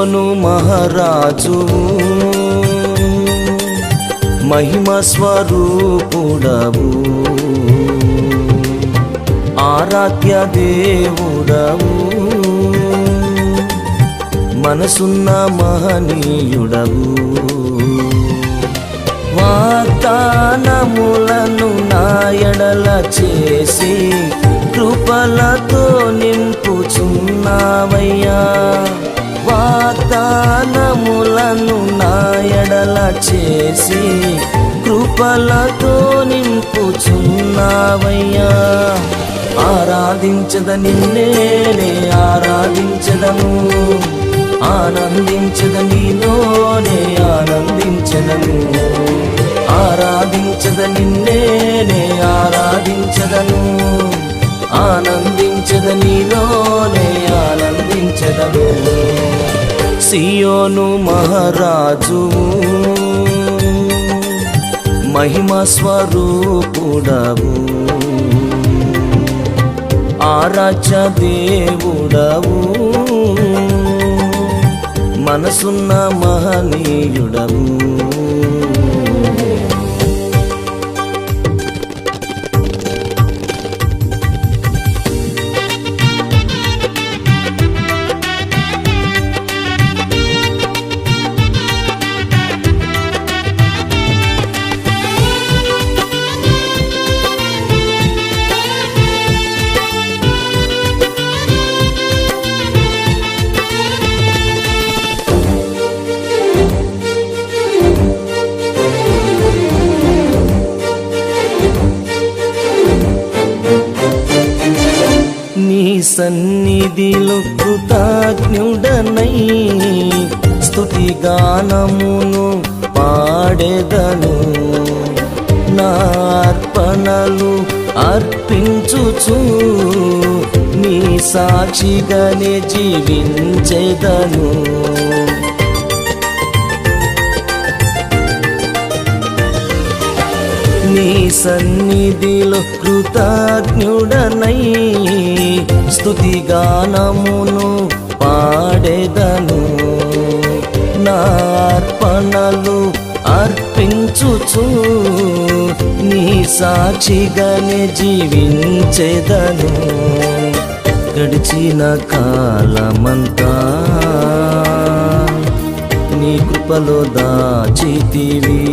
సియోను మహారాజు. మహిమ స్వరూపుడవు. ఆరాధ్య దేవుడవు. మనసున్న మహనీయుడవు. వాగ్దానములను నాయడల చేసి కృపలతో నింపుచున్నావై. నాయడల చేసి కృపలతో నింపుచున్నావయ్యా. ఆరాధించద నిన్నేనే ఆరాధించదను. ఆనందించద నీలోనే ఆనందించదను. ఆరాధించద నిన్నేనే ఆరాధించదను. ఆనందించద నీలోనే ఆనందించదను. సియోను మహారాజు. మహిమ స్వరూపుడవు. ఆరాధ్య దేవుడవు. మనసున్న మహనీయుడవు. నీ సన్నిధిలో కృతజ్ఞుడనై గానమును పాడెదను. నార్పణలు అర్పించుచు నీ సాక్షిగానే జీవించెదను. నీ సన్నిధిలో కృతజ్ఞుడనై స్తుతి గానమును పాడెదను. నా అర్పణలు అర్పించుచు నీ సాక్షిగానే జీవించెదను. గడిచిన కాలమంతా నీ కృపలో దాచితివి.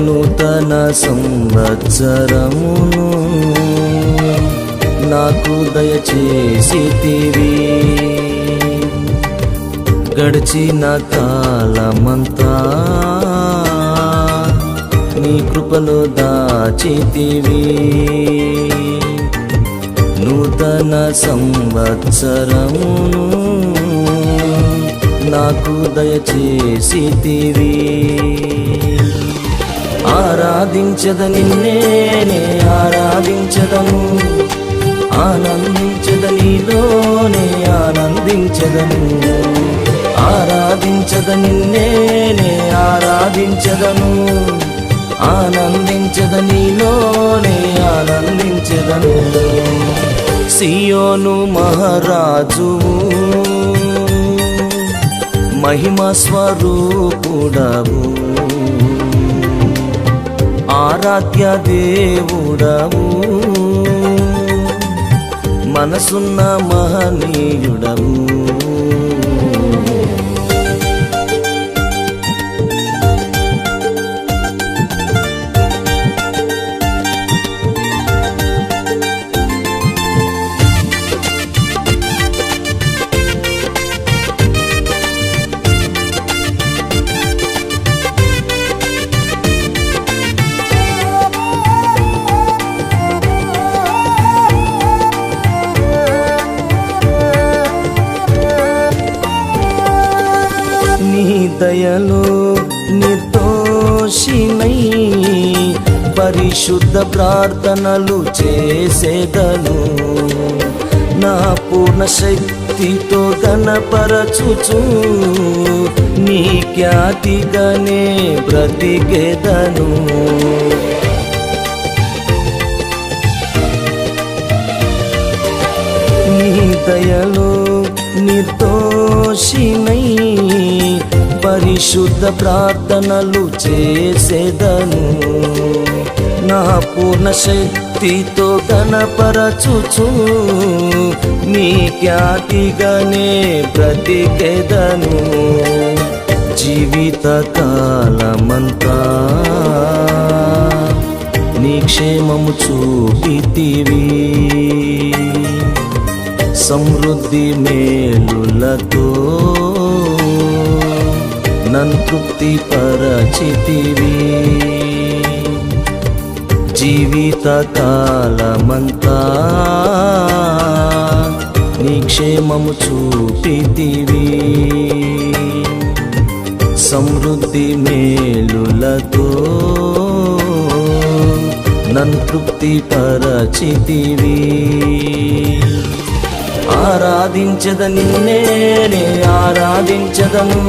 నూతన సంవత్సరమును నాకు దయచేసితివి. గడిచిన కాలమంతా నీ కృపలో దాచితివి. నూతన సంవత్సరమును నాకు దయచేసితివి. ఆరాధించద నిన్నేనే ఆరాధించదము. ఆనందించద నీలోనే ఆనందించదను. ఆరాధించద నిన్నేనే ఆరాధించదను. ఆనందించద నీలోనే ఆనందించదను. సియోను మహారాజు మహిమ స్వరూపుడవు. ఆరాధ్య దేవుడవు. మనసున్న మహనీయుడవు. దయలో నిర్దోషినై పరిశుద్ధ ప్రార్థనలు చేసేదను. నా పూర్ణ శక్తితో గణపరచుచు నీ ఖ్యాతిగానే బ్రతికేదను. నీ దయలో నిర్దోషినై పరిశుద్ధ ప్రార్థనలు చేసేదను. నా పూర్ణ శక్తితో గణపరచుచు నీ ఖ్యాతిగానే బ్రతికెదను. జీవిత కాలమంతా నీ క్షేమము చూపితివి. సమృద్ధి మేలులతో సంతృప్తి తృప్తి పరచితివి జీవిత కాలమంతా నిక్షేమము చూపితివి. సమృద్ధి మేలులతో నన్ను తృప్తి పరచితివి ఆరాధించద నిన్నే ఆరాధించదను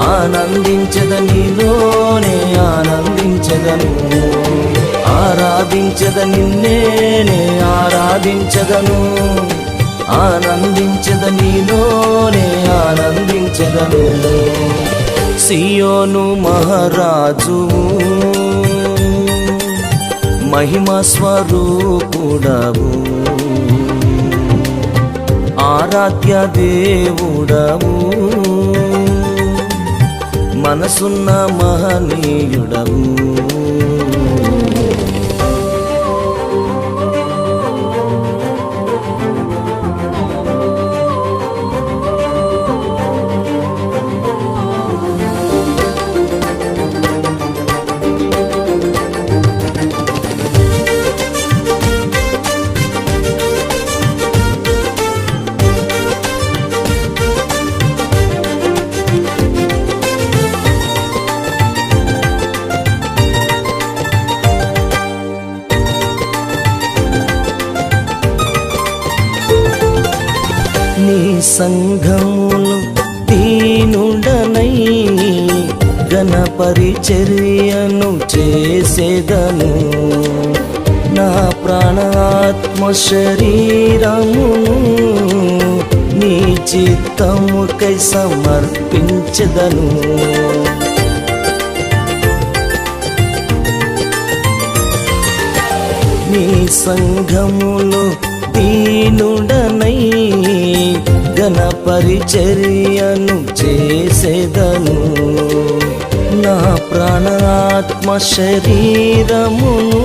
ఆనందించద నీలోనే ఆనందించదను ఆరాధించద నిన్నేనే ఆరాధించదను ఆనందించద నీలోనే ఆనందించదను సియోను మహారాజు. మహిమ స్వరూపుడవు. ఆరాధ్య దేవుడవు. మనసున్న మహనీయుడవు. సంఘములు దీనుడనై ఘన పరిచర్యను చేసేదను. నా ప్రాణాత్మ శరీరమును నీ చిత్తముకై సమర్పించదను. నీ సంఘములో దీనుడనై గణ పరిచర్యను చేసేదను. నా ప్రాణాత్మ శరీరమును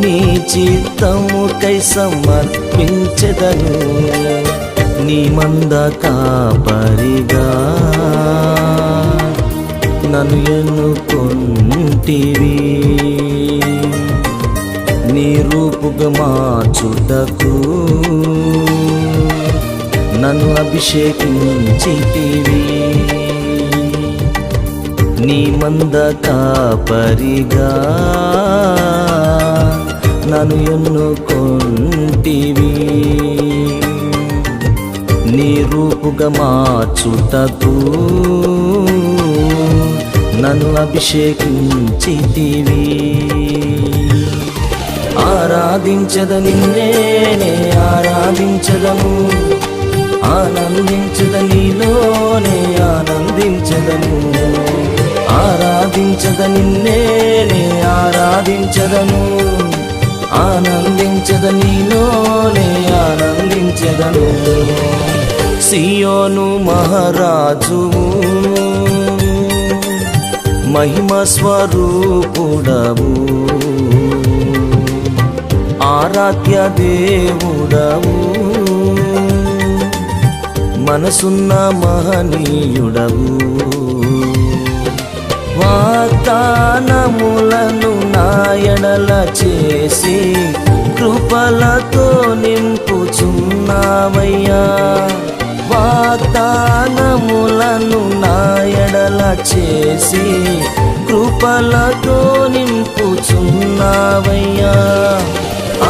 నీ చిత్తముకై సమర్పించదను. నీ మంద కాపరిగా నన్ను ఎన్నుకొంటివి? నీ రూపుగా మార్చుటకు. నన్ను అభిషేకించితివి. నీ మంద కాపరిగా నన్ను ఎన్నుకొంటివి. నీ రూపుగా మార్చుటకు నన్ను అభిషేకించితివి. ఆరాధించద నిన్నేనే ఆరాధించదను ఆనందించద నీలోనే ఆనందించదను ఆరాధించద నిన్నేనే ఆరాధించదను ఆనందించద నీలోనే ఆనందించదను సియోను మహారాజు మహిమ స్వరూపుడవు. ఆరాధ్య దేవుడవు. మనసున్న మహనీయుడవు. వాగ్దానములను నాయడల చేసి కృపలతో నింపుచున్నావయ్యా వాగ్దానములను నాయడల చేసి కృపలతో నింపుచున్నావయ్యా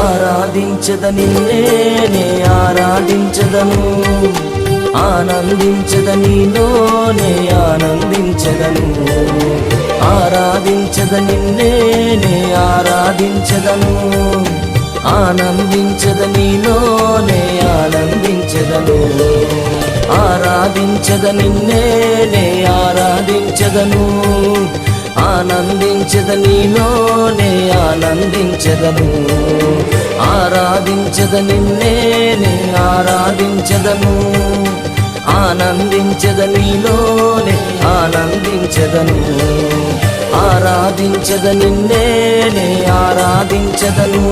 ఆరాధించద నిన్నేనే ఆరాధించదను. ఆనందించద నీలోనే ఆనందించదను. ఆరాధించద నిన్నేనే ఆరాధించదను. ఆనందించద నీలోనే ఆనందించదను. ఆరాధించద నిన్నే నే ఆరాధించదను. ఆనందించద నీలోనే ఆనందించదను ఆరాధించద నిన్నేనే ఆరాధించదను ఆనందించద నీలోనే ఆనందించదను ఆరాధించద నిన్నేనే ఆరాధించదను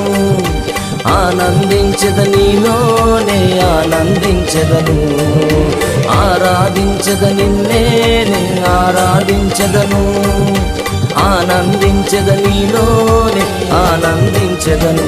ఆనందించద నీలోనే ఆనందించదను ఆరాధించద నిన్నేనే ఆరాధించదను ఆనందించద నీలోనే ఆనందించదను